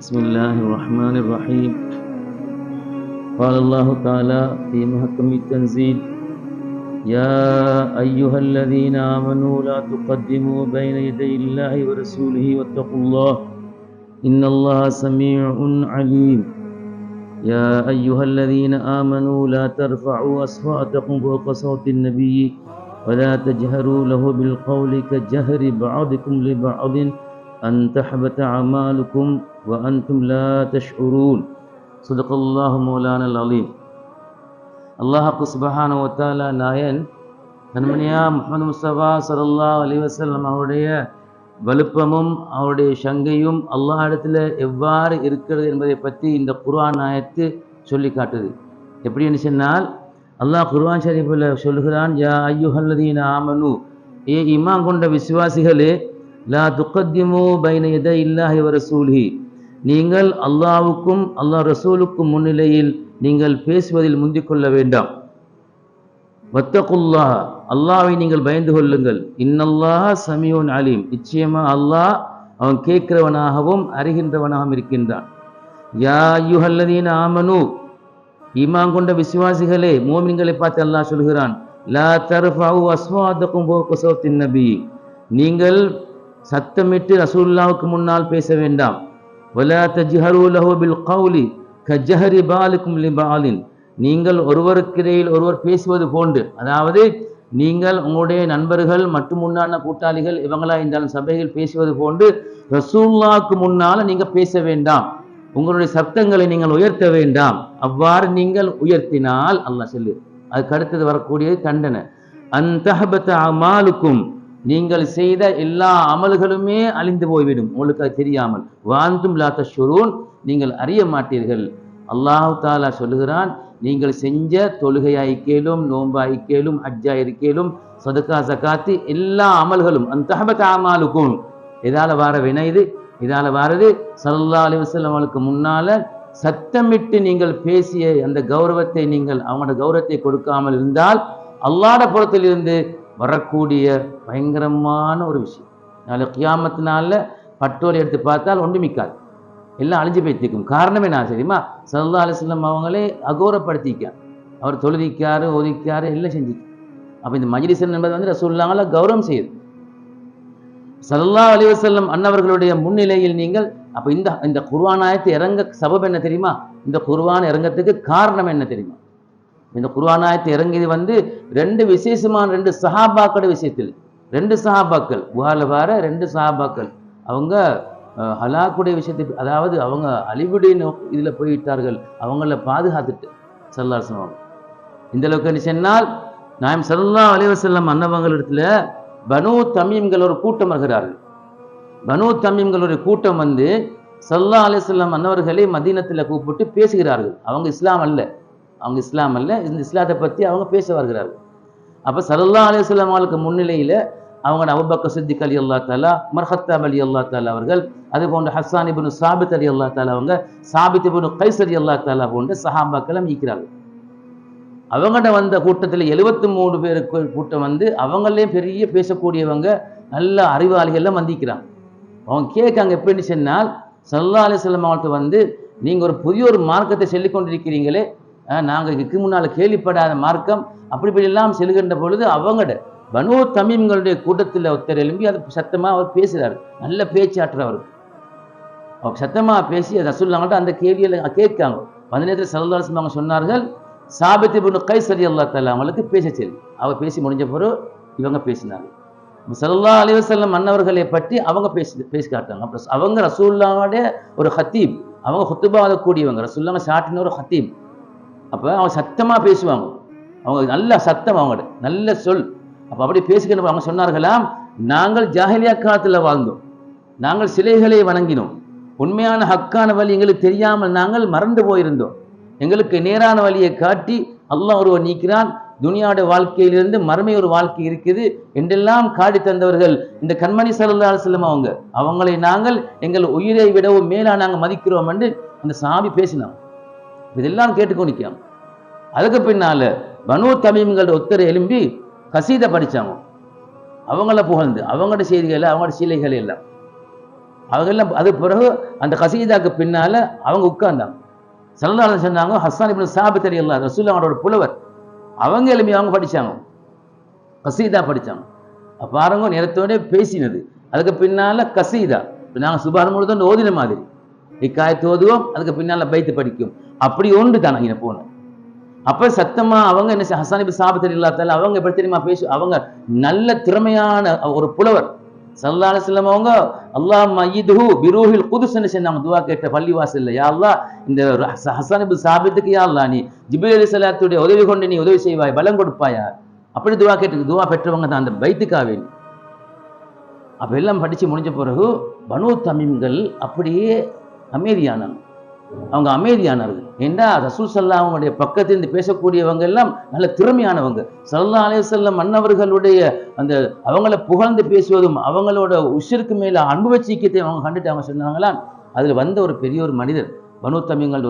بسم الله الرحمن الرحيم. قال الله تعالى في محكم التنزيل يا أيها الذين آمنوا لا تقدموا بين يدي الله ورسوله واتقوا الله إن الله سميع عليم. يا أيها الذين آمنوا لا ترفعوا أصواتكم فوق صوت النبي ولا تجهروا له بالقول كجهر بعضكم لبعض أن تحبط أعمالكم وأنتم لا تشعرون صدق الله مولانا العظيم அல்லாஹு சுபஹான ஒத்தாலா நாயன் கண்மணியா முகமது முஸ்தபா சல்லா அலி வசல்லம் அவருடைய வலுப்பமும் அவருடைய சங்கையும் அல்லாஹ் இடத்துல எவ்வாறு இருக்கிறது என்பதை பற்றி இந்த குர்ஆன் ஆயத்து சொல்லி காட்டுது எப்படின்னு சொன்னால் அல்லாஹ் குர்ஆன் ஷரீஃபில் சொல்லுகிறான் யா ஐயுஹல்லதீன ஆமனு ஏ இமாம் கொண்ட விசுவாசிகளே லா துக்கத்திமோ பைன எத இல்லாஹி ரசூலி நீங்கள் அல்லாவுக்கும் அல்லாஹ் ரசூலுக்கும் முன்னிலையில் நீங்கள் பேசுவதில் முந்திக் கொள்ள வேண்டாம். வத்தகுல்லா அல்லாவை நீங்கள் பயந்து கொள்ளுங்கள். இன்னல்லாஹ் சமியோன் அலீம். நிச்சயமா அல்லாஹ் அவன் கேட்கிறவனாகவும் அறிகின்றவனாகவும் இருக்கின்றான். யா யுஹல்லதீன் ஆமனு ஈமான் கொண்ட விசுவாசிகளே மோமின்களை பார்த்து அல்லாஹ் சொல்கிறான் லா தர்ஃபவு அஸ்வாதக்கும் போக்கசோத்தின் நபி. நீங்கள் சத்தமிட்டு ரசூல்லாவுக்கு முன்னால் பேச வேண்டாம். வலா தஜ்ஹரு லஹு பில் கஜஹரி பாலுக்கும் லிபாலின் நீங்கள் ஒருவருக்கிடையில் ஒருவர் பேசுவது போன்று. அதாவது நீங்கள் உங்களுடைய நண்பர்கள் மற்றும் முன்னான கூட்டாளிகள் இவங்களா இருந்தாலும் சபையில் பேசுவது போன்று ரசூல்லாவுக்கு முன்னால் நீங்கள் பேச வேண்டாம். உங்களுடைய சப்தங்களை நீங்கள் உயர்த்த வேண்டாம். அவ்வாறு நீங்கள் உயர்த்தினால் அல்லாஹ் சொல்லு. அதுக்கு அடுத்தது வரக்கூடியது தண்டனை. அந்த அமாலுக்கும் நீங்கள் செய்த எல்லா அமல்களுமே அழிந்து போய்விடும். உங்களுக்கு அது தெரியாமல். வாழ்ந்தும் லாத்த ஷுரூன் நீங்கள் அறிய மாட்டீர்கள். அல்லாஹு தாலா சொல்லுகிறான் நீங்கள் செஞ்ச தொழுகையாய்க்கேலும் நோம்பாய்க்கேலும் ஹஜ்ஜாயிருக்கேலும் சதுக்கா சகாத்தி எல்லா அமல்களும். அந்த அமாலுக்கும். இதால் வார வினை இது இதால் வாரது. சல்லா அலி வசல்லம் அவளுக்கு முன்னால் சத்தமிட்டு நீங்கள் பேசிய அந்த கௌரவத்தை நீங்கள் அவங்களோட கௌரவத்தை கொடுக்காமல் இருந்தால் அல்லாட புறத்திலிருந்து வரக்கூடிய பயங்கரமான ஒரு விஷயம். நாலு கியாமத்தினால பட்டோலை எடுத்து பார்த்தால் ஒன்றுமிக்காது. எல்லாம் அழிஞ்சு போய்த்திக்கும் காரணமே நான் தெரியுமா? சல்லா அலிஸ்லம் அவங்களே அகௌரப்படுத்திக்க அவர் தொழுதிக்காரு ஒதுக்காரு எல்லாம் செஞ்சுக்க அப்போ இந்த மஜிலிசன் என்பது வந்து ரசூல்லாங்கள கௌரவம் செய்யுது. சல்லா அலிவசல்லம் அன்னவர்களுடைய முன்னிலையில் நீங்கள் அப்போ இந்த இந்த குர்வானாயத்தை இறங்க சபப் என்ன தெரியுமா? இந்த குர்வான் இறங்கத்துக்கு காரணம் என்ன தெரியுமா? இந்த குர்வானாயத்தை இறங்கியது வந்து ரெண்டு விசேஷமான ரெண்டு சஹாபாக்களோட விஷயத்தில். ரெண்டு சஹாபாக்கள். புகாரில் வார ரெண்டு சஹாபாக்கள். அவங்க ஹலாக்குடைய விஷயத்தை அதாவது அவங்க அழிவுடைய இதில் போய்விட்டார்கள். அவங்கள பாதுகாத்துட்டு சல்லார் சொல்லுவாங்க இந்த அளவுக்கு என்ன சொன்னால் நாம் சல்லா அலைவசல்லம் அன்னவங்களிடத்துல பனு தமீம்கள் ஒரு கூட்டம் வருகிறார்கள். பனு தமீம்கள் ஒரு கூட்டம் வந்து சல்லா அலிஸ்லாம் அன்னவர்களை மதீனத்தில் கூப்பிட்டு பேசுகிறார்கள். அவங்க இஸ்லாம் அல்ல. அவங்க இஸ்லாம் அல்ல. இந்த இஸ்லாத்தை பற்றி அவங்க பேச வருகிறார்கள். அப்போ சல்லா அலிஸ்லாம் அவங்களுக்கு முன்னிலையில் அவங்க அபுபக்க சித்திக் அலி அல்லா தாலா மர்ஹத்தாப் அலி அல்லா தாலா அவர்கள் அது போன்ற ஹசான் இபின் சாபித் அலி அல்லா தாலா அவங்க சாபித் இபின் கைஸ் அலி அல்லா தாலா போன்ற சஹாபாக்களை மீக்கிறார்கள் அவங்கள்ட்ட வந்த கூட்டத்தில் எழுபத்தி மூணு பேருக்கு கூட்டம் வந்து அவங்களே பெரிய பேசக்கூடியவங்க நல்ல அறிவாளிகள்லாம் வந்திக்கிறாங்க அவங்க கேட்காங்க எப்படின்னு சொன்னால் சல்லா அலிஸ்லாம் அவங்கள்ட்ட வந்து நீங்கள் ஒரு புதிய ஒரு மார்க்கத்தை சொல்லிக் கொண்டிருக்கிறீங்களே நாங்கள் இதுக்கு முன்னால் கேள்விப்படாத மார்க்கம் அப்படி இப்படி செல்கின்ற பொழுது அவங்கட பனோ தமிம்களுடைய கூட்டத்தில் ஒருத்தர் எழும்பி அது சத்தமாக அவர் பேசுகிறார் நல்ல பேச்சாற்றவர் அவர் சத்தமாக பேசி ரசூல்லாங்கள்ட்ட அந்த கேள்வியில் கேட்காங்க. அந்த நேரத்தில் சல்லாஸ்லம் அவங்க சொன்னார்கள் சாபித் கை சரி அல்லா தலா அவங்களுக்கு பேச சரி அவர் பேசி முடிஞ்ச பிறகு இவங்க பேசினாங்க. சல்லா அலிவசல்லம் மன்னவர்களை பற்றி அவங்க பேசி பேசி காட்டாங்க அப்புறம் அவங்க ரசூல்லாவோட ஒரு ஹத்தீப் அவங்க ஹுத்துபா கூடியவங்க. ரசூல்லாங்க சாட்டின ஒரு ஹத்தீப். அப்போ அவங்க சத்தமாக பேசுவாங்க. அவங்க நல்ல சத்தம் அவங்கள்ட்ட நல்ல சொல். அப்போ அப்படி பேசுகிற அவங்க சொன்னார்களாம் நாங்கள் ஜாகிலியா காலத்தில் வாழ்ந்தோம். நாங்கள் சிலைகளை வணங்கினோம். உண்மையான ஹக்கான வழி எங்களுக்கு தெரியாமல் நாங்கள் மறந்து போயிருந்தோம். எங்களுக்கு நேரான வழியை காட்டி அல்லாஹ் ஒருவர் நீக்கிறான். துனியாவுடைய வாழ்க்கையிலிருந்து மறுமை ஒரு வாழ்க்கை இருக்குது. என்றெல்லாம் காடி தந்தவர்கள் இந்த கண்மணி சல்லா செல்லும் அவங்க. அவங்களை நாங்கள் எங்கள் உயிரை விடவும் மேலாக நாங்கள் மதிக்கிறோம் என்று அந்த சாமி பேசினோம் இதெல்லாம் கேட்டுக்கொண்டிருக்கிறோம் அதுக்கு பின்னால பனு தமிம்களோட ஒத்தரை எழும்பி கசீதை படித்தாங்க அவங்கள புகழ்ந்து அவங்களோட செய்திகளை அவங்களோட சிலைகள் எல்லாம். அவங்க எல்லாம் அது பிறகு அந்த கசீதாக்கு பின்னால அவங்க உட்கார்ந்தாங்க. சல்லல்லாஹு சொன்னாங்க ஹஸ்ஸான் இப்படி சாபித் எல்லாம் ரசூலுல்லாஹ் அவரோட புலவர். அவங்க எலும்பி அவங்க படிச்சாங்க. கசீதா படித்தாங்க பாருங்க நேரத்தோட பேசினது. அதுக்கு பின்னால கசீதா. நாங்கள் நாங்க சுபான் முழுதும் ஓதின மாதிரி. இக்காயத்து ஓதுவோம் அதுக்கு பின்னால் பைத்து படிக்கும். அப்படி ஒன்று தான் இங்கே போனோம். அப்போ சத்தமாக அவங்க என்ன செய்ய- சாபத்தில் இப்னு அவங்க எப்படி தெரியுமா பேசு அவங்க நல்ல திறமையான ஒரு புலவர். சல்லல்லாஹு செல்லம் அவங்க அல்லாஹ் மயிதுஹு பிரூஹில் புதுசுன்னு சொன்னாங்க துவா கேட்ட பள்ளிவாசல்ல யா அல்லா இந்த ஹசானிபு ஹஸ்ஸான் சாபித்துக்கு யா அல்லா நீ ஜிபிர் அலி சலாத்துடைய உதவி கொண்டு நீ உதவி செய்வாய் பலம் கொடுப்பாயா? அப்படி துவா கேட்டு துவா பெற்றவங்க தான் அந்த பைத்துக்காவே. அப்போ எல்லாம் படிச்சு முடிஞ்ச பிறகு பனு தமிம்கள் அப்படியே அமைதியானாங்க. அவங்க அமைதியானவர்கள். ஏண்டா? ரசூல் சல்லா அவங்களுடைய பக்கத்தில் இருந்து பேசக்கூடியவங்க எல்லாம் நல்ல திறமையானவங்க. சல்லா அலையம் மன்னவர்களுடைய அந்த அவங்கள புகழ்ந்து பேசுவதும் அவங்களோட உஷிற்கு மேல அன்பு வச்சிக்கத்தை அவங்க கண்டுட்டு அவங்க சொன்னாங்களாம். அதில் வந்த ஒரு பெரிய ஒரு மனிதர் பனு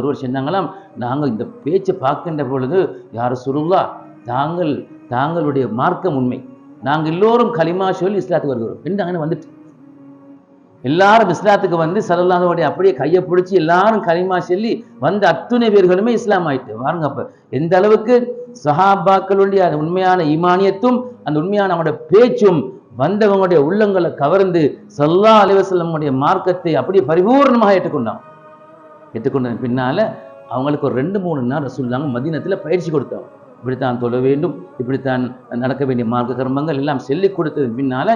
ஒருவர் சொன்னாங்களாம் நாங்கள் இந்த பேச்சை பார்க்கின்ற பொழுது யார் சுருல்லா தாங்கள் தாங்களுடைய மார்க்கம் உண்மை. நாங்கள் எல்லோரும் களிமா சொல்லி இஸ்லாத்துக்கு வருகிறோம். என்று அங்கே வந்துட்டு எல்லாரும் இஸ்லாத்துக்கு வந்து சல்லல்லாஹுடைய அப்படியே கையை பிடிச்சி எல்லாரும் கலிமா சொல்லி வந்த அத்துணை பேர்களுமே இஸ்லாம் ஆயிட்டு. வாருங்க அப்போ எந்த அளவுக்கு சஹாபாக்களுடைய அந்த உண்மையான ஈமானியத்தும் அந்த உண்மையான அவங்களுடைய பேச்சும் வந்தவங்களுடைய உள்ளங்களை கவர்ந்து சல்லா அலிவசல்லமுடைய மார்க்கத்தை அப்படியே பரிபூர்ணமாக ஏற்றுக்கொண்டான். ஏற்றுக்கொண்ட பின்னால அவங்களுக்கு ஒரு ரெண்டு மூணு நாள் ரசூல்லாங்க மதினத்தில் பயிற்சி கொடுத்தாங்க இப்படித்தான் தொழ வேண்டும் இப்படித்தான் நடக்க வேண்டிய மார்க்க கர்மங்கள் எல்லாம் சொல்லிக் கொடுத்தது பின்னால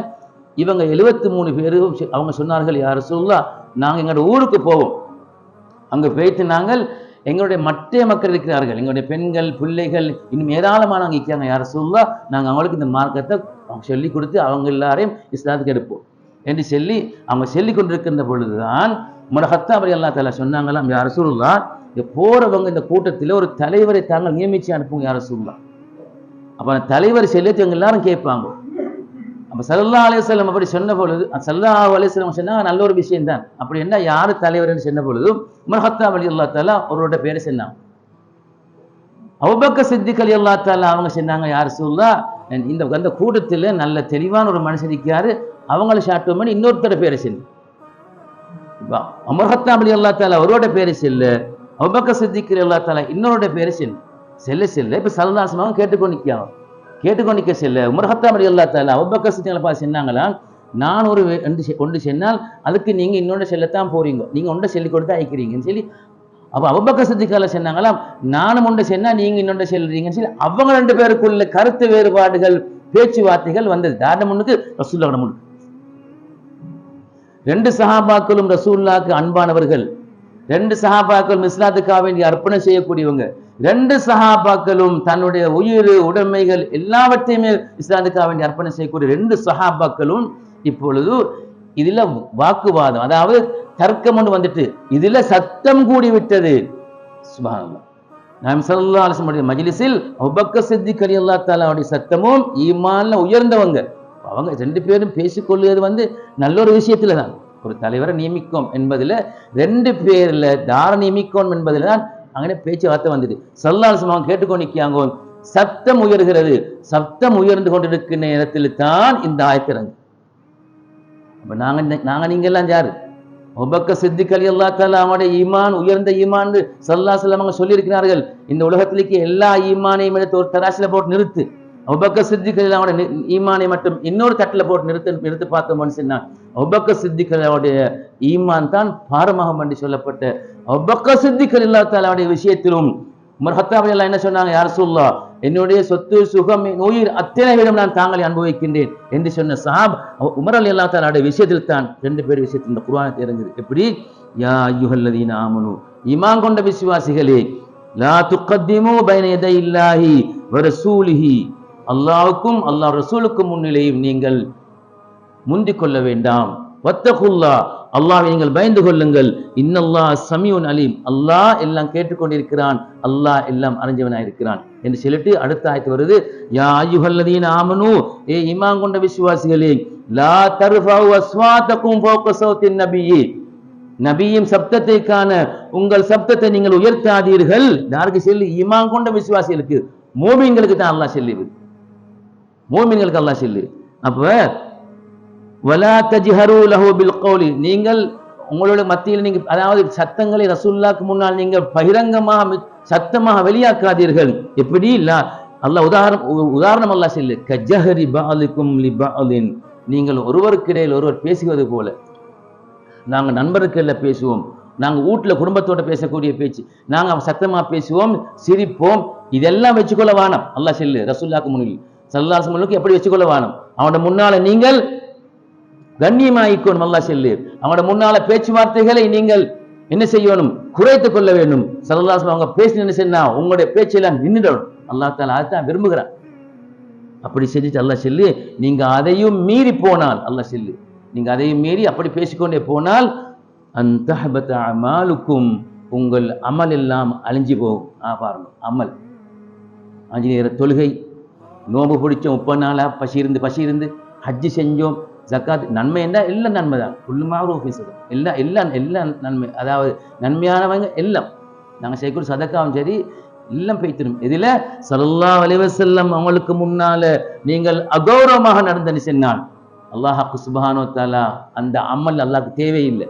இவங்க எழுபத்தி மூணு பேரும் அவங்க சொன்னார்கள் யார் சொல்லா நாங்கள் எங்களோட ஊருக்கு போவோம். அங்கே போயிட்டு நாங்கள் எங்களுடைய மற்ற மக்கள் இருக்கிறார்கள். எங்களுடைய பெண்கள் பிள்ளைகள் இன்னும் ஏராளமானவங்க இருக்காங்க யார் சொல்லா நாங்கள் அவங்களுக்கு இந்த மார்க்கத்தை அவங்க சொல்லி கொடுத்து அவங்க எல்லாரையும் இஸ்லாத்துக்கு எடுப்போம். என்று சொல்லி அவங்க சொல்லி கொண்டிருக்கின்ற பொழுதுதான் முனஹத்தா அவர் அல்லா தலை சொன்னாங்களாம் யார் சொல்லா இந்த போகிறவங்க இந்த கூட்டத்தில் ஒரு தலைவரை தாங்கள் நியமிச்சு அனுப்புங்க யார் சொல்லா அப்போ தலைவர் செல்லத்தை எல்லாரும் கேட்பாங்க. அப்போ சல்லா அலிஸ்லாம் அப்படி சொன்ன பொழுது சல்லா அலிஸ்லாம் சொன்னா நல்ல ஒரு விஷயம் தான். அப்படி என்ன யாரு தலைவர்னு சொன்ன பொழுது முனஹத்தா அலி அல்லா தாலா அவரோட பேரை சொன்னாங்க. அவுபக்க சித்திக் அலி அல்லா தாலா அவங்க சொன்னாங்க யார் சொல்லா இந்த அந்த கூட்டத்தில் நல்ல தெளிவான ஒரு மனுஷன் இருக்காரு அவங்கள ஷார்ட் பண்ணி இன்னொருத்தர பேரை செல்லு. அமர்ஹத்தா அலி அல்லா தாலா அவரோட பேரை செல்லு. அவுபக்க சித்திக் அலி அல்லா தாலா இன்னொருடைய பேரை செல்லு. செல்ல செல்ல. இப்போ சல்லாசமாக கேட்டுக்கொண்டு நிற்கிறாங்க கேட்டுக்கொண்டிக்க செல்ல. உமர்ஹத்தாம் அலி அல்லா தாலா அவ்வக்க சித்திகளை பார்த்து நான் ஒரு வே- ஒன்று செ- ஒன்று சொன்னால் அதுக்கு நீங்கள் இன்னொன்று செல்லத்தான் போறீங்க. நீங்கள் ஒன்றை சொல்லி கொடுத்து அயக்கிறீங்கன்னு சொல்லி அப்போ அபுபக்கர் சித்திக்கால சொன்னாங்களாம் நானும் ஒன்று சொன்னால் நீங்கள் இன்னொன்று செல்றீங்கன்னு சொல்லி அவங்க ரெண்டு பேருக்குள்ள கருத்து வேறுபாடுகள் பேச்சுவார்த்தைகள் வந்தது. தாரணம் ஒன்றுக்கு ரசூல்லா ரெண்டு சஹாபாக்களும் ரசூல்லாக்கு அன்பானவர்கள். ரெண்டு சஹாபாக்களும் இஸ்லாத்துக்காக வேண்டி அர்ப்பணம் செய்யக்கூடியவங்க. ரெண்டு சஹாபாக்களும் தன்னுடைய உயிர் உடைமைகள் எல்லாவற்றையுமே இஸ்லாத்துக்காக வேண்டி அர்ப்பணம் செய்யக்கூடிய ரெண்டு சஹாபாக்களும் இப்பொழுது இதுல வாக்குவாதம். அதாவது தர்க்கம் ஒன்று வந்துட்டு இதுல சத்தம் கூடி விட்டது நாம் சல்லா அலிஸ்முடைய மஜ்லிஸில் ஒபக்க சித்திக் அலி அல்லா தாலாவுடைய சத்தமும் ஈமான்ல உயர்ந்தவங்க. அவங்க ரெண்டு பேரும் பேசிக்கொள்வது வந்து நல்ல ஒரு விஷயத்துல தான். ஒரு தலைவரை நியமிக்கும் என்பதுல ரெண்டு பேரில் யாரை நியமிக்கும் என்பதில் தான் அங்கே பேச்சுவார்த்தை வந்தது. சல்லா அலிஸ்லாம் கேட்டுக்கொண்டு நிற்காங்க சத்தம் உயர்கிறது. சத்தம் உயர்ந்து கொண்டிருக்கிற நேரத்தில் தான் இந்த ஆயத்திறங்கு அப்போ நாங்க நாங்கள் நாங்க நீங்க எல்லாம் யாரு? ஒபக்க சித்திக் அலி அல்லா தாலா அவனுடைய ஈமான் உயர்ந்த ஈமான் சல்லா செல்லம் சொல்லியிருக்கிறார்கள். இந்த உலகத்திலேக்கு எல்லா ஈமானையும் எடுத்து ஒரு தராசில போட்டு நிறுத்து. ஒபக்க சித்திகள் அலி ஈமானை மட்டும் இன்னொரு தட்டில் போட்டு நிறுத்து நிறுத்து பார்த்தோம்னு சொன்னான் ஒபக்க சித்திகள் அவருடைய ஈமான் தான் பாரமாகும் என்று சொல்லப்பட்ட ஒபக்க சித்திகள் அலி அவருடைய விஷயத்திலும் உமர் எல்லாம் என்ன சொன்னாங்க? யார் சொல்லா என்னுடைய சொத்து சுகம் உயிர் அத்தனை விதம் நான் தாங்களை அனுபவிக்கின்றேன் என்று சொன்ன சாப் உமர் அலி அல்லா தாலாவுடைய விஷயத்தில் தான் ரெண்டு பேர் விஷயத்தில் இந்த குர்ஆன் தெரிஞ்சது எப்படி? யா ஐயுஹல்லதீன ஆமனு இமான் கொண்ட விசுவாசிகளே லா துக்கத்திமோ பைன எதை இல்லாஹி வரசூலிஹி அல்லாவுக்கும் அல்லாஹ் ரசூலுக்கும் முன்னிலையும் நீங்கள் முந்திக் கொள்ள வேண்டாம். வத்தகுல்லா அல்லாஹ் நீங்கள் பயந்து கொள்ளுங்கள். இன்னல்லாஹ் சமியுன் அலீம். அல்லாஹ் எல்லாம் கேட்டுக்கொண்டிருக்கிறான். அல்லாஹ் எல்லாம் அறிஞ்சவனாயிருக்கிறான் என்று சொல்லிட்டு அடுத்த ஆயத்து வருது. யா அய்யுஹல்லதீன ஆமனு ஏ ஈமான் கொண்ட விசுவாசிகளே லா தர்ஃபவு அஸ்வாத்தக்கும் ஃபௌக சௌத்தின் நபியி. நபியின் சப்தத்தை காண உங்கள் சப்தத்தை நீங்கள் உயர்த்தாதீர்கள். யாருக்கு சொல்லி? ஈமான் கொண்ட விசுவாசிகளுக்கு. மோமின்களுக்கு தான் அல்லாஹ் சொல்லிவிடு மோமின்களுக்கு அல்லா சொல்லு. அப்ப வலா தஜ்ஹரு லஹு பில் கௌலி நீங்கள் உங்களோட மத்தியில் நீங்க அதாவது சத்தங்களை ரசூல்லாக்கு முன்னால் நீங்கள் பகிரங்கமாக சத்தமாக வெளியாக்காதீர்கள். எப்படி? இல்ல அல்லாஹ் உதாரணம் உ- உதாரணம் அல்லா சொல்லு. கஜஹரி பாலுக்கும் லி பாலின் நீங்கள் ஒருவருக்கிடையில் ஒருவர் பேசுவது போல. நாங்க நண்பருக்குள்ள பேசுவோம். நாங்க வீட்டில் குடும்பத்தோட பேசக்கூடிய பேச்சு. நாங்க சத்தமா பேசுவோம் சிரிப்போம். இதெல்லாம் வச்சுக்கொள்ள வானம் அல்லா செல்லு ரசூல்லாக்கு முன்னில். சல்லாசமலுக்கு எப்படி வச்சுக்கொள்ள வேணும் அவனோட முன்னால நீங்கள் கண்ணியமாயிக்கணும் அல்லா செல்லு. அவனோட முன்னால பேச்சுவார்த்தைகளை நீங்கள் என்ன செய்யணும் குறைத்துக் கொள்ள வேண்டும். சல்லாசம் அவங்க பேசி என்ன செய்யணும் உங்களுடைய பேச்செல்லாம் நின்றுடணும் அல்லா தால அதைத்தான் விரும்புகிறான். அப்படி செஞ்சுட்டு அல்லா செல்லு. நீங்க அதையும் மீறி போனால் அல்லா செல்லு. நீங்க அதையும் மீறி அப்படி பேசிக்கொண்டே போனால் அந்த அமாலுக்கும் உங்கள் அமல் எல்லாம் அழிஞ்சு போகும். ஆ பாருங்க அமல். அஞ்சு நேர தொழுகை நோம்பு பிடிச்சோம் முப்பது நாளாக பசி இருந்து பசி இருந்து ஹஜ்ஜு செஞ்சோம் ஜக்காத் நன்மை இருந்தால் எல்லாம் நன்மை தான். ஃபுல்லுமாக தான் எல்லாம் எல்லாம் எல்லாம் நன்மை. அதாவது நன்மையானவங்க எல்லாம். நாங்கள் செய்யக்கூடிய சதக்காவும் சரி எல்லாம் பெய்த்திரும் இதில் சல்லா அலைஹி அவங்களுக்கு முன்னால் நீங்கள் அகௌரவமாக நடந்தனு சொன்னால் அல்லாஹ் சுப்ஹானஹு தாலா அந்த அமல் அல்லாஹ்க்கு தேவையில்லை.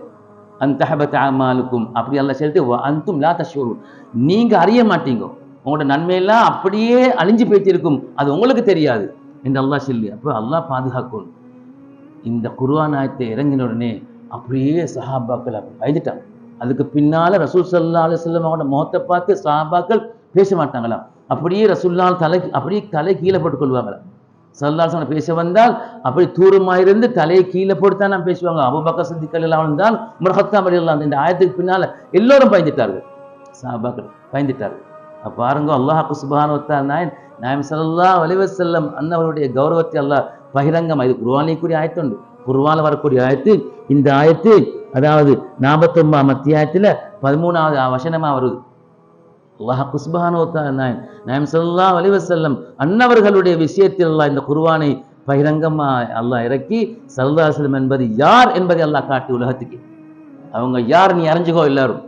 அந்த தஹபத் அமாலுக்கும் அப்படி எல்லாம் சொல்லிட்டு அந்தும் அன்தும் லா தஷ்உரூன் நீங்கள் அறிய மாட்டீங்க. உங்களோட நன்மையெல்லாம் அப்படியே அழிஞ்சு போய்த்திருக்கும் அது உங்களுக்கு தெரியாது. என்று அல்லாஹ் சொல்லி அப்போ அல்லாஹ் பாதுகாக்கணும். இந்த குருவான் ஆயத்தை இறங்கின உடனே அப்படியே சஹாபாக்கள் அப்படி பயந்துட்டாங்க. அதுக்கு பின்னால ரசூல் சல்லா அலுவலம் அவங்களோட முகத்தை பார்த்து சஹாபாக்கள் பேச மாட்டாங்களாம். அப்படியே ரசூல்லால் தலை அப்படியே தலை கீழே போட்டுக் கொள்வாங்களாம். பேச வந்தால் அப்படி தூரமாயிருந்து தலையை கீழே போட்டு தான் நான் பேசுவாங்க. அபுபக்கர் சந்திக்கல் எல்லாம் இருந்தால் முரஹத்தாம் அலியல்லாம் இந்த ஆயத்துக்கு பின்னால் எல்லோரும் பயந்துட்டார்கள். சாபாக்கள் பயந்துட்டார்கள். பாருங்க அல்லாஹ் சுபானுவத்தா நாயன் நாயம் சல்லா அலைஹி வஸல்லம் அன்னவருடைய கௌரவத்தை அல்லாஹ் பகிரங்கம் இது குர்ஆனிக்குரிய ஆயத்துண்டு. குர்ஆன்ல வரக்கூடிய ஆயத்து இந்த ஆயத்து அதாவது நாற்பத்தொன்பதாம் அத்தியாயத்தில் பதிமூணாவது வசனமா வருது. அல்லாஹ் குஸ்பஹானுவத்தா நாயன் நாயம் சல்லா அலைஹி அன்னவர்களுடைய விஷயத்தில் அல்லாஹ் இந்த குர்ஆனை பகிரங்கமா அல்லாஹ் இறக்கி ஸல்லல்லாஹு என்பது யார் என்பதை அல்லாஹ் காட்டி உலகத்துக்கு. அவங்க யார் நீ அறிஞ்சுக்கோ எல்லாரும்.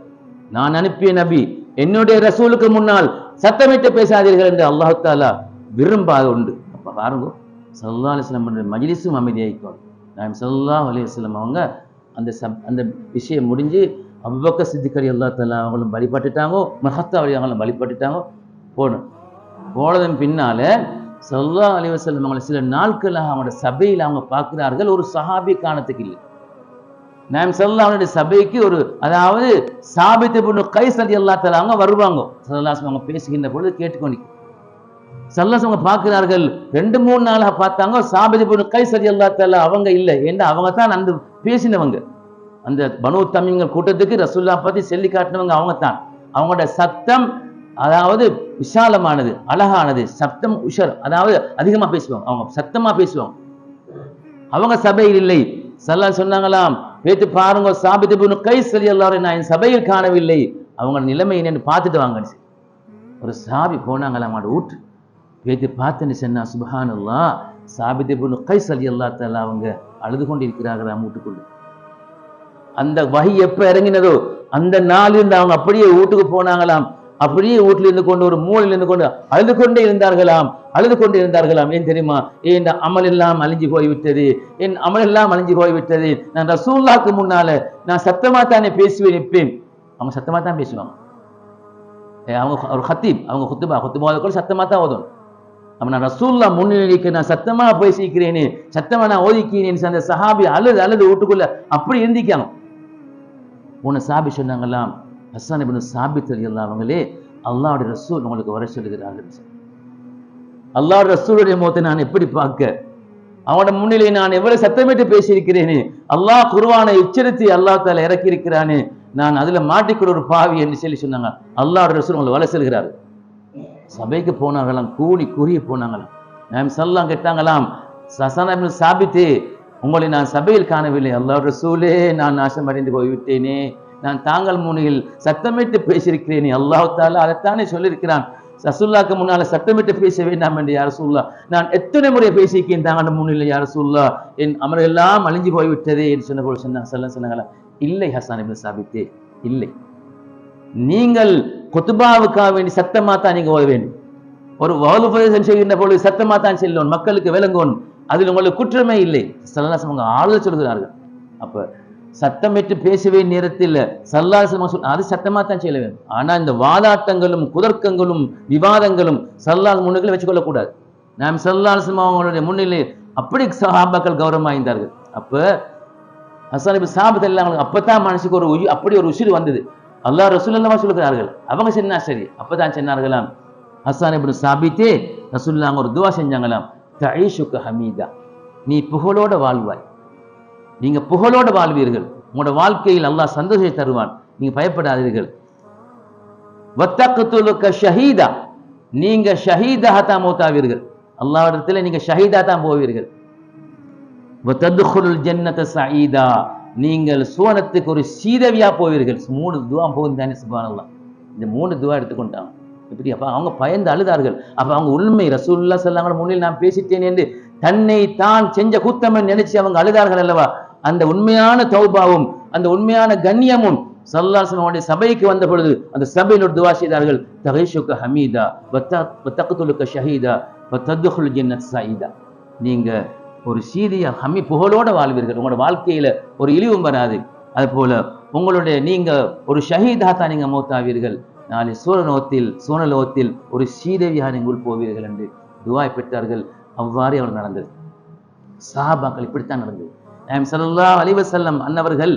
நான் அனுப்பிய நபி என்னுடைய ரசூலுக்கு முன்னால் சத்தமிட்டு பேசாதீர்கள் என்று அல்லாஹ் தாலா விரும்பாத உண்டு. அப்போ பாருங்க சல்லா அலிஸ்லாம் மஜ்லிஸும் அமைதியாகிக்கோம் நாம் சல்லா அலிஸ்லாம் அவங்க அந்த சப் அந்த விஷயம் முடிஞ்சு அவ்வக்க சித்திக்கரி அல்லா தாலா அவங்களும் வழிபட்டுட்டாங்கோ மஹத்தா வழி அவங்களும் வழிபட்டுட்டாங்கோ போகணும் போனதன் பின்னால் சல்லா அலி வசல்லம் அவங்களை சில நாட்களாக அவங்களோட சபையில் அவங்க பார்க்குறார்கள். ஒரு சஹாபி காணத்துக்கு இல்லை. நாம் செல்ல அவனுடைய சபைக்கு ஒரு அதாவது சாபித்து பொண்ணு கை சதி அல்லா தலா அவங்க வருவாங்க சல்லாசம் அவங்க பேசுகின்ற பொழுது கேட்டுக்கொண்டு சல்லாஸ் அவங்க பார்க்கிறார்கள் ரெண்டு மூணு நாளாக பார்த்தாங்க சாபித்து பொண்ணு கை சதி அல்லா தலா அவங்க இல்லை ஏன்னா அவங்க தான் அந்த பேசினவங்க. அந்த பனு தமிழ்கள் கூட்டத்துக்கு ரசுல்லா பற்றி சொல்லி காட்டினவங்க அவங்க தான். அவங்களோட சத்தம் அதாவது விசாலமானது அழகானது சப்தம் உஷர் அதாவது அதிகமாக பேசுவாங்க. அவங்க சத்தமாக பேசுவாங்க. அவங்க சபையில் இல்லை. சல்லா சொன்னாங்களாம் நேற்று பாருங்க சாபித்து கை சரி எல்லாரும் நான் என் சபையில் காணவில்லை. அவங்க நிலைமை என்னன்னு பார்த்துட்டு வாங்கன்னு ஒரு சாபி போனாங்களா அவங்களோட வீட்டு பேத்து பார்த்துன்னு சொன்னா சுபஹானல்லா சாபித்து பொண்ணு கை சரி அல்லா தலா அவங்க அழுது கொண்டு இருக்கிறார்களாம் வீட்டுக்குள்ள அந்த வகை எப்போ இறங்கினதோ அந்த நாளிலிருந்து அவங்க அப்படியே வீட்டுக்கு போனாங்களாம். அப்படியே வீட்டிலிருந்து கொண்டு ஒரு மூலையில இருந்து கொண்டு அழுது கொண்டே இருந்தார்களாம். அழுது கொண்டு இருந்தார்களாம். ஏன் தெரியுமா? என் அமல் எல்லாம் அழிஞ்சு போய்விட்டது? என் அமல் எல்லாம் அழிஞ்சு போய்விட்டது. நான் ரசூல்லாக்கு முன்னால நான் சத்தமா தானே பேசுவேன் நிற்பேன். அவங்க சத்தமா தான் பேசுவாங்க அவங்க ஒரு ஹத்தீப் அவங்க குத்துபா குத்துபா கூட சத்தமா தான் ஓதும். அவன் நான் ரசூல்லா முன்னிலைக்கு நான் சத்தமா பேசிக்கிறேனே சத்தமா நான் ஓதிக்கிறேன் அந்த சஹாபி அழுது அழுது வீட்டுக்குள்ள அப்படி இருந்திக்காங்க உன்னை சாபி சொன்னாங்களாம். ஹசான் இபின் சாபித் ரலியல்லாஹு அவங்களே அல்லாவுடைய ரசூல் உங்களுக்கு வர சொல்லுகிறார்கள். அல்லாவுடைய ரசூலுடைய முகத்தை நான் எப்படி பார்க்க? அவனோட முன்னிலை நான் எவ்வளவு சத்தமிட்டு பேசியிருக்கிறேனே அல்லாஹ் குருவானை எச்சரித்து அல்லா தால இறக்கி இருக்கிறானே நான் அதுல மாட்டிக்கிற ஒரு பாவி என்று சொல்லி சொன்னாங்க. அல்லாவுடைய ரசூல் உங்களை வர சொல்கிறார்கள் சபைக்கு போனாங்களாம் கூடி கூறிய போனாங்களாம். நாம் சல்லாம் கேட்டாங்களாம் சசானா சாபித்து உங்களை நான் சபையில் காணவில்லை. அல்லாஹ் ரசூலே நான் நாசம் அடைந்து போய்விட்டேனே. நான் தாங்கள் முனையில் சத்தமிட்டு பேசியிருக்கிறேன். அல்லாஹ் அதைத்தானே சொல்லியிருக்கிறான். ரசூல்லாக்கு முன்னால சத்தமிட்டு பேச வேண்டாம் என்று யார் சொல்லா நான் எத்தனை முறை பேசியிருக்கேன் தாங்கள் முன்னில் யார் சொல்லா என் அமரெல்லாம் அழிஞ்சு போய்விட்டதே என்று சொன்ன போது சொன்னாங்க சொல்ல சொன்னாங்களா இல்லை ஹசான் இப்னு சாபித்தே இல்லை. நீங்கள் கொத்துபாவுக்காக வேண்டி சத்தமாக தான் நீங்க ஓத வேண்டும். ஒரு வலுபதேசம் செய்கின்ற பொழுது சத்தமாக தான் செல்லணும் மக்களுக்கு விளங்கணும் அதில் உங்களுக்கு குற்றமே இல்லை. சல்லாசம் அவங்க ஆளுதல் சொல்கிறார்கள் அப்ப சத்தமிட்டு பேசவே நேரத்தில் சல்லாசம் சொல் அது சத்தமாக தான் செய்ய வேண்டும். ஆனால் இந்த வாதாட்டங்களும் குதர்க்கங்களும் விவாதங்களும் சல்லாஸ் முன்னுகளை வச்சுக்கொள்ளக்கூடாது. நாம் சல்லாசம் அவங்களுடைய முன்னிலை அப்படி சஹாபாக்கள் கௌரவம் வாய்ந்தார்கள் அப்ப ஹசான் இப்ப சாபத் எல்லாம் அப்பதான் மனசுக்கு ஒரு உயிர் அப்படி ஒரு உசிறு வந்தது. அல்லாஹ் ரசூல்லா சொல்லுகிறார்கள் அவங்க சொன்னா சரி அப்பதான் சொன்னார்களாம். ஹசான் இப்படி சாபித்தே ரசூல்லாங்க ஒரு துவா செஞ்சாங்களாம். தயிஷுக்கு ஹமீதா நீ புகழோட வாழ்வாய். நீங்க புகழோட வாழ்வீர்கள். உங்களோட வாழ்க்கையில் அல்லாஹ் சந்தோஷத்தை தருவான். நீங்க பயப்படாதீர்கள். வத்தக்கத்துலுக்க ஷஹீதா. நீங்க ஷஹீதாக தான் மூத்தாவீர்கள். அல்லாவிடத்தில் நீங்க ஷஹீதாக தான் போவீர்கள். வத்ததுகுலுல் ஜன்னத சஈதா நீங்கள் சுவனத்துக்கு ஒரு சீதவியாக போவீர்கள். மூணு துவா போகும் தானே சுபானல்லாம் இந்த மூணு துவா எடுத்துக்கொண்டான் இப்படி அப்போ அவங்க பயந்து அழுதார்கள். அப்ப அவங்க உண்மை ரசூல்லா சொல்லாங்க முன்னில் நான் பேசிட்டேன் என்று தன்னை தான் செஞ்ச குத்தம் நினைச்சு அவங்க அழுதார்கள் அல்லவா? அந்த உண்மையான தௌபாவும் அந்த உண்மையான கண்ணியமும் சல்லாசனுடைய சபைக்கு வந்த பொழுது அந்த சபையில் ஒரு துவா செய்தார்கள் தகைஷுக்க ஹமீதா வத்தகத்துலுக்க ஷஹீதா வத்ததுகுல் ஜன்னத் சஈதா நீங்க ஒரு சீதிய ஹமி புகழோட வாழ்வீர்கள். உங்களோட வாழ்க்கையில ஒரு இழிவும் வராது. அது போல உங்களுடைய நீங்க ஒரு ஷஹீதா தான் நீங்க மூத்தாவீர்கள். நாளை சூரலோகத்தில் சூழலோகத்தில் ஒரு சீதவியாக நீங்கள் போவீர்கள் என்று துவாய் பெற்றார்கள். அவ்வாறே அவர் நடந்தது. சாபாக்கள் இப்படித்தான் நடந்தது. நாயம் ஸல்லல்லாஹு அலைஹி அன்னவர்கள்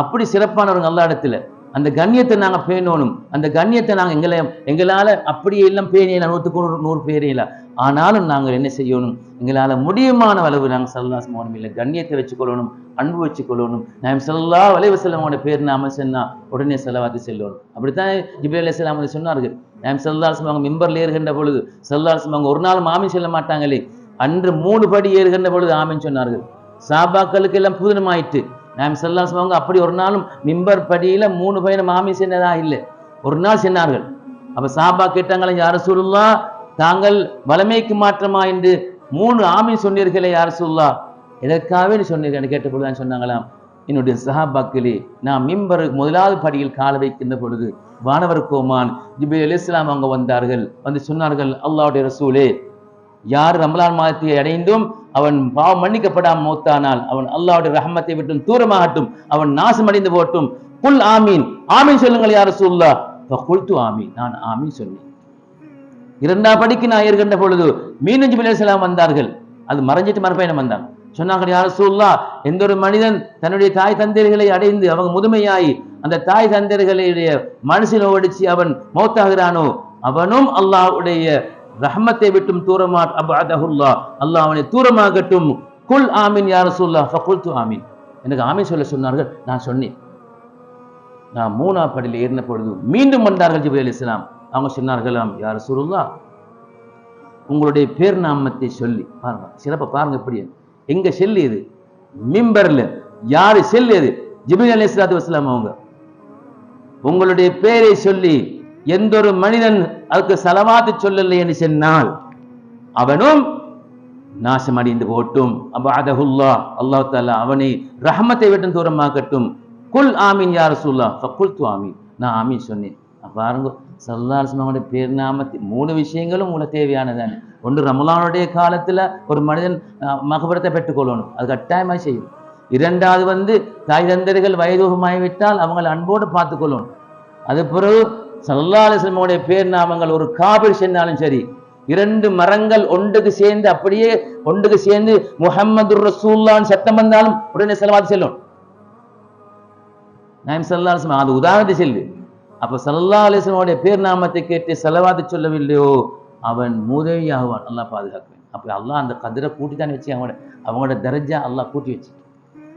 அப்படி சிறப்பானவர்கள் அல்லா இடத்துல. அந்த கண்ணியத்தை நாங்கள் பேணணும். அந்த கண்ணியத்தை நாங்கள் எங்களை எங்களால் அப்படியே எல்லாம் பேணியலாம் நூற்றுக்கு நூறு நூறு பேரையில. ஆனாலும் நாங்கள் என்ன செய்யணும்? எங்களால் முடியுமான அளவு நாங்கள் சல்லாஸ் மோனம் இல்லை கண்ணியத்தை வச்சுக்கொள்ளணும் அன்பு வச்சுக்கொள்ளணும். நாம் சல்லா வலைவசல்லமோட பேர் நாம சொன்னா உடனே செலவாத்து செல்லணும். அப்படித்தான் ஜிபி அலையாம் வந்து சொன்னார்கள். நாம் சல்லாஸ் அவங்க மிம்பர்ல ஏறுகின்ற பொழுது சல்லாஸ் அவங்க ஒரு நாள் மாமி செல்ல மாட்டாங்களே. அன்று மூணு படி ஏறுகின்ற பொழுது ஆமின்னு சொன்னார்கள். சாபாக்களுக்கு எல்லாம் புதினமாயிட்டு. நாம் செல்லா சொல்லுவாங்க அப்படி ஒரு நாளும் மிம்பர் படியில் மூணு பையனை மாமி சென்னதா இல்லை. ஒரு நாள் சென்னார்கள். அப்போ சாபா கேட்டாங்களே யார் சொல்லா தாங்கள் வளமைக்கு மாற்றமா? என்று மூணு ஆமி சொன்னீர்களே யார் சொல்லா எதற்காகவே நீ சொன்னீர்கள். கேட்டபொழுது சொன்னாங்களாம். என்னுடைய சஹாபாக்களே நான் மிம்பருக்கு முதலாவது படியில் கால வைக்கின்ற பொழுது வானவர் கோமான் ஜிபி அலிஸ்லாம் அவங்க வந்தார்கள். வந்து சொன்னார்கள் அல்லாவுடைய ரசூலே யார் ரமலான் மாதத்தை அடைந்தும் அவன் பாவம் மன்னிக்கப்படாமல் மௌத்தானால் அவன் அல்லாவுடைய ரஹமத்தை விட்டு தூரமாகட்டும் அவன் நாசம் அடைந்து போட்டும் குல் ஆமீன். ஆமீன் சொல்லுங்கள் யார் சூல்லா குல்து ஆமீன். நான் ஆமீன் சொன்னேன் இரண்டாம் படிக்கு நான் ஏற்கின்ற பொழுது மீனஞ்சு ஜிபில் வந்தார்கள். அது மறைஞ்சிட்டு மறுபயணம் வந்தாங்க சொன்னாங்க யார் சூல்லா எந்த ஒரு மனிதன் தன்னுடைய தாய் தந்தையர்களை அடைந்து அவங்க முதுமையாகி அந்த தாய் தந்தைகளுடைய மனசில் ஓடிச்சு அவன் மௌத்தாகிறானோ அவனும் அல்லாவுடைய ரஹ்மத்தை விட்டும் தூரமா அபஅதஹுல்லா. அல்லாஹ் அவனை தூரமாகட்டும். குல் ஆமீன் யா ரசூல்லா ஃபகுல்து ஆமீன். எனக்கு ஆமீன் சொல்ல சொன்னார்கள். நான் சொன்னேன். நான் மூணா படியில் ஏறின பொழுது மீண்டும் வந்தார்கள் ஜிபி அலி இஸ்லாம் அவங்க சொன்னார்களாம் யார் ரசூலுல்லா உங்களுடைய பேர் நாமத்தை சொல்லி. பாருங்க சிறப்பை பாருங்க எப்படி எங்க செல்லு இது? மிம்பர்ல. யாரு செல்லு இது? ஜிபில் அலி இஸ்லாத்து வஸ்லாம் அவங்க. உங்களுடைய பேரை சொல்லி எந்த ஒரு மனிதன் அதுக்கு செலவாத்து சொல்லலை என்று சொன்னால் அவனும் நாசம் அடைந்து போட்டும் அபாதகுல்லா அல்லாஹ் தாலா அவனை ரஹமத்தை விட்டு தூரமாக்கட்டும். குல் ஆமீன் யார் ரசூல்லா ஃபக்குல் து ஆமீன். நான் ஆமீன் சொன்னேன். பாருங்க சல்லாஸ்மாவுடைய பேர் நாமத்தை மூணு விஷயங்களும் உங்களுக்கு தேவையானதானே. ஒன்று ரமலானுடைய காலத்துல ஒரு மனிதன் அஹ், மகபரத்தை பெற்றுக்கொள்ளணும் அது கட்டாயமாக செய்யும். இரண்டாவது வந்து தாய் தந்தர்கள் வயதுகமாகிவிட்டால் அவங்களை அன்போடு பார்த்துக்கொள்ளணும் அது பிறகு சல்லா அலிஸ்லமுடைய பேர் நாமங்கள் ஒரு காபிர் சென்னாலும் சரி இரண்டு மரங்கள் ஒன்றுக்கு சேர்ந்து அப்படியே ஒன்றுக்கு சேர்ந்து முகமது ரசூல்லான்னு சத்தம் வந்தாலும் உடனே செலவாத்து செல்லும். நாயம் சல்லா அலிஸ்லாம் அது உதாரணத்தை செல்லு. அப்ப சல்லா அலிஸ்லமுடைய பேர் நாமத்தை கேட்டு செலவாத்து சொல்லவில்லையோ? அவன் மூதவியாகுவான் நல்லா பாதுகாக்குவேன். அப்ப அல்லாஹ் அந்த கதிரை கூட்டி தான் வச்சு அவனோட அவங்களோட தரஜா அல்லாஹ் கூட்டி வச்சு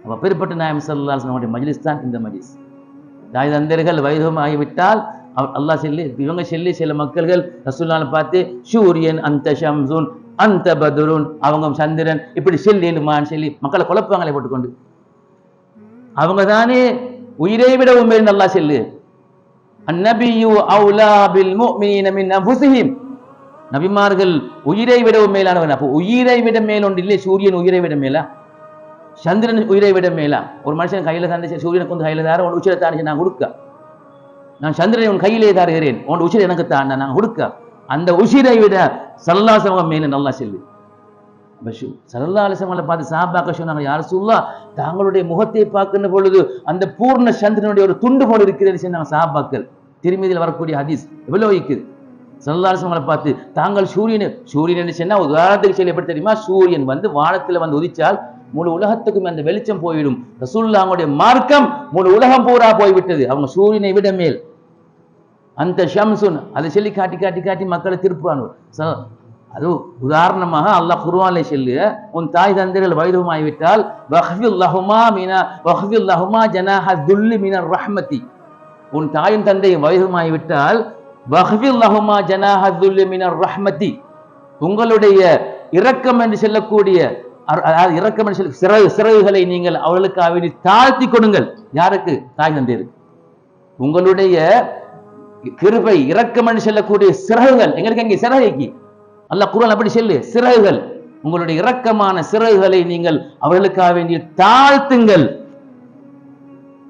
அப்ப பெருப்பட்ட நாயம் சல்லா அலிஸ்லமுடைய மஜ்லிஸ் தான் இந்த மஜ்லிஸ். தாய் தந்தர்கள் வைரவம் ஆகிவிட்டால் அல்லாஹ் சொல்லி இவங்க சொல்லி சில மக்கள்கள் ரசூல்லால பார்த்து சூரியன் அந்த ஷம்சுன் அந்த பதுருன் அவங்க சந்திரன் இப்படி செல்லிடுமான்னு சொல்லி மக்களை குழப்பாங்களே போட்டுக்கொண்டு. அவங்க தானே உயிரை விட உண்மையில் நல்லா செல்லு. அந்நபியு அவுலா பில் முஃமினீன மின் அன்ஃபுஸிஹிம் நபிமார்கள் உயிரை விட மேலானவன். அப்போ உயிரை விட மேல் ஒன்று இல்லை சூரியன் உயிரை விட மேலா? சந்திரன் உயிரை விட மேலா? ஒரு மனுஷன் கையில தந்து சூரியனுக்கு வந்து கையில தார தாண்டி நான் கொடுக்க. நான் சந்திரனை உன் கையிலே தருகிறேன். உன் உச்சிரை எனக்கு தான் நான் கொடுக்க அந்த உசிரை விட சல்லாசவம் மேலே நல்லா செல்லு. சல்லா அலிசமலை பார்த்து சாபாக்க சொன்னாங்க யார் சொல்லா தாங்களுடைய முகத்தை பார்க்கின்ற பொழுது அந்த பூர்ண சந்திரனுடைய ஒரு துண்டு போல் இருக்கிறது சொன்னாங்க சாபாக்கள் திருமதியில் வரக்கூடிய ஹதீஸ் எவ்வளவு இருக்குது? சல்லா பார்த்து தாங்கள் சூரியன் சூரியன் என்று சொன்னால் உதாரணத்துக்கு சொல்லி எப்படி தெரியுமா? சூரியன் வந்து வானத்தில் வந்து உதிச்சால் முழு உலகத்துக்கும் அந்த வெளிச்சம் போய்விடும் ரசூல்லா அவங்களுடைய மார்க்கம் முழு உலகம் பூரா போய்விட்டது. அவங்க சூரியனை விட மேல். அந்த ஷம்சுன் அதை சொல்லி காட்டி காட்டி காட்டி மக்களை திருப்புவானு? அது உதாரணமாக அல்லாஹ் குருவானை சொல்லு உன் தாய் தந்தைகள் வைரவமாகிவிட்டால் வஹ்ஃபில் லஹுமா மினா லஹுமா ஜனாஹ துல்லி மீனர் ரஹ்மதி. உன் தாயும் தந்தையும் வைரவமாகிவிட்டால் வஹ்ஃபில் லஹுமா ஜனாஹ துல்லி மீனர் ரஹ்மதி. உங்களுடைய இரக்கம் என்று சொல்லக்கூடிய அதாவது இரக்கம் என்று சிறகு சிறகுகளை நீங்கள் அவர்களுக்காக வேண்டி தாழ்த்தி கொடுங்கள். யாருக்கு? தாய் தந்தையருக்கு. உங்களுடைய கிருபை இறக்க என்று கூடிய சிறகுகள் எங்களுக்கு எங்கே சிறகைக்கு அல்ல குரல் அப்படி சொல்லு. சிறகுகள் உங்களுடைய இரக்கமான சிறகுகளை நீங்கள் அவர்களுக்காக வேண்டிய தாழ்த்துங்கள்.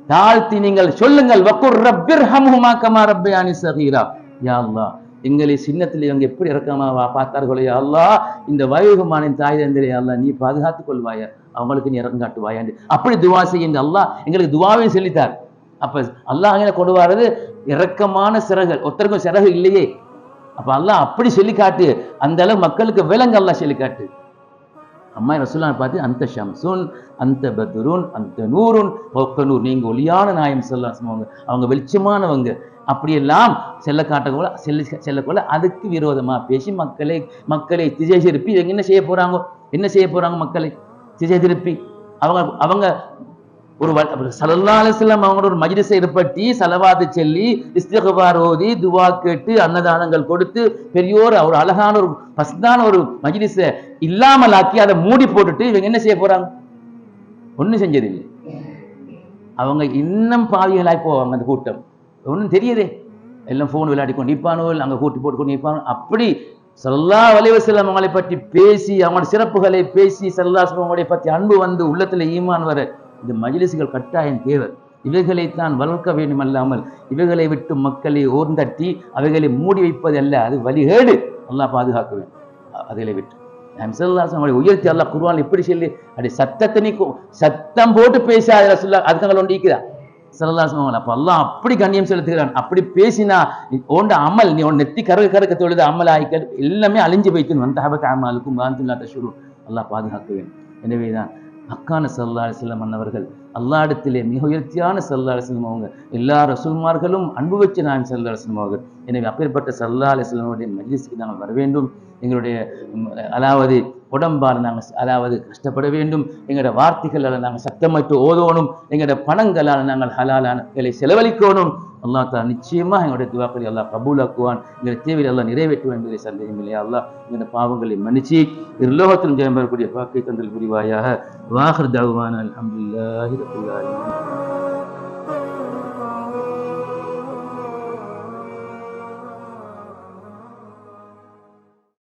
தாழ்த்தி நீங்கள் சொல்லுங்கள். வக்குர் ரப்பிர் ஹம்ஹுமா கமா ரப்பயானி சகீரா. யா அல்லாஹ். எங்களை சின்னத்தில் இவங்க எப்படி இறக்கமாக வா- பார்த்தார்களோ அல்லா அல்லாஹ் இந்த வயோகமானின் தாய் தந்திரே அல்லா நீ பாதுகாத்துக் கொள்வாயா அவங்களுக்கு நீ இறக்கம் காட்டுவாயாண்டு அப்படி துவா செய்ய அல்லா எங்களுக்கு துவாவையும் சொல்லித்தார். அப்ப அல்லாஹ் கொண்டு வர்றது இறக்கமான சிறகுகள். ஒருத்தருக்கும் சிறகு இல்லையே. அப்ப அல்லாஹ் அப்படி சொல்லி காட்டு அந்த அளவு மக்களுக்கு விலங்கு அல்லாஹ் சொல்லி காட்டு அம்மா ரசுல்லா பார்த்து அந்த ஷம்சுன் அந்த பத்ருன் அந்த நூருன் ஃபௌக்க நூர். நீங்க ஒளியான நாயம் சொல்லலாம் அவங்க அவங்க வெளிச்சமானவங்க. அப்படியெல்லாம் செல்ல காட்டக்கூட செல்ல செல்லக்கூட அதுக்கு விரோதமாக பேசி மக்களை மக்களை திசை திருப்பி இவங்க என்ன செய்ய போகிறாங்க என்ன செய்ய போகிறாங்க மக்களை? திசை திருப்பி. அவங்க அவங்க ஒரு சல்லா அலிஸ்லாம் அவங்களோட ஒரு மஜ்லிஸை ஏற்படுத்தி சலவாத்து செல்லி இஸ்திகபார் ஓதி துவா கேட்டு அன்னதானங்கள் கொடுத்து பெரியோர் ஒரு அழகான ஒரு பசுதான ஒரு மஜ்லிஸை இல்லாமலாக்கி அதை மூடி போட்டுட்டு இவங்க என்ன செய்ய போறாங்க? ஒண்ணும் செஞ்சதில்லை. அவங்க இன்னும் பாவிகளாய் போவாங்க அந்த கூட்டம். ஒன்றும் தெரியுதே எல்லாம் ஃபோன் விளையாடி கொண்டு நிற்பானோல் அங்கே கூட்டி போட்டு கொண்டு நிற்பானோ அப்படி சல்லா வலைவசல்லம் அவங்களை பற்றி பேசி அவங்களோட சிறப்புகளை பேசி சல்லா அவங்களை பற்றி அன்பு வந்து உள்ளத்துல ஈமான் வர இந்த மஜிலிசுகள் கட்டாயம் தேவை. இவைகளைத்தான் வளர்க்க வேண்டுமல்லாமல் இவைகளை விட்டு மக்களை ஓர்ந்தட்டி அவைகளை மூடி வைப்பது அல்ல அது வழிகேடு. நல்லா பாதுகாக்க வேண்டும். அ- விட்டு. நாம் அவளை உயர்த்தி அல்லா குருவான் இப்படி சொல்லி அப்படி சத்தத்தை நீ சத்தம் போட்டு பேசாத சொல்ல அதுக்காக ஒன்றிக்கிறா இருக்கிறா சல்லாசம் அப்போ எல்லாம் அப்படி கண்ணியம் செலுத்துகிறான். அப்படி பேசினா நீ ஓண்ட அமல் நீ உன் நெத்தி கரக கருக்க தொழுது அமல் ஆயிக்க எல்லாமே அழிஞ்சு வைத்து வந்த ஹபத் அமலுக்கும் வாந்துல்லா தஷுரு அல்லாஹ் பாதுகாக்க வேண்டும். எனவேதான் அக்கான சல்லா அலிஸ்லாம் அன்னவர்கள் அல்லாடத்திலே மிக உயர்த்தியான சல்லா அலிஸ்லாம் அவங்க. எல்லா ரசூல்மார்களும் அன்பு வச்சு நான் சல்லா அலிஸ்லாம் அவர்கள். எனவே அப்பேற்பட்ட சல்லா அலிஸ்லாமுடைய மஜ்லிஸ்க்கு நாங்கள் வர வேண்டும். எங்களுடைய அதாவது உடம்பால் நாங்கள் அதாவது கஷ்டப்பட வேண்டும். எங்களோட வார்த்தைகளால் நாங்கள் சத்தமிட்டு ஓதணும். எங்களோட பணங்களால் நாங்கள் ஹலாலான செலவழிக்கணும். அல்லாஹ் தஆலா நிச்சயமாக எங்களுடைய துவாக்களை அல்லாஹ் கபூலாக்குவான். எங்களுடைய தேவையை எல்லாம் நிறைவேற்றுவான் என்பதை சந்தேகம் இல்லையா அல்லா எங்களுடைய பாவங்களை மன்னிச்சு இருலோகத்திலும் ஜெயம் பெறக்கூடிய வாக்கை தந்தல் புரிவாயாக. வாஹர் தவான் அலமதுல்லாஹி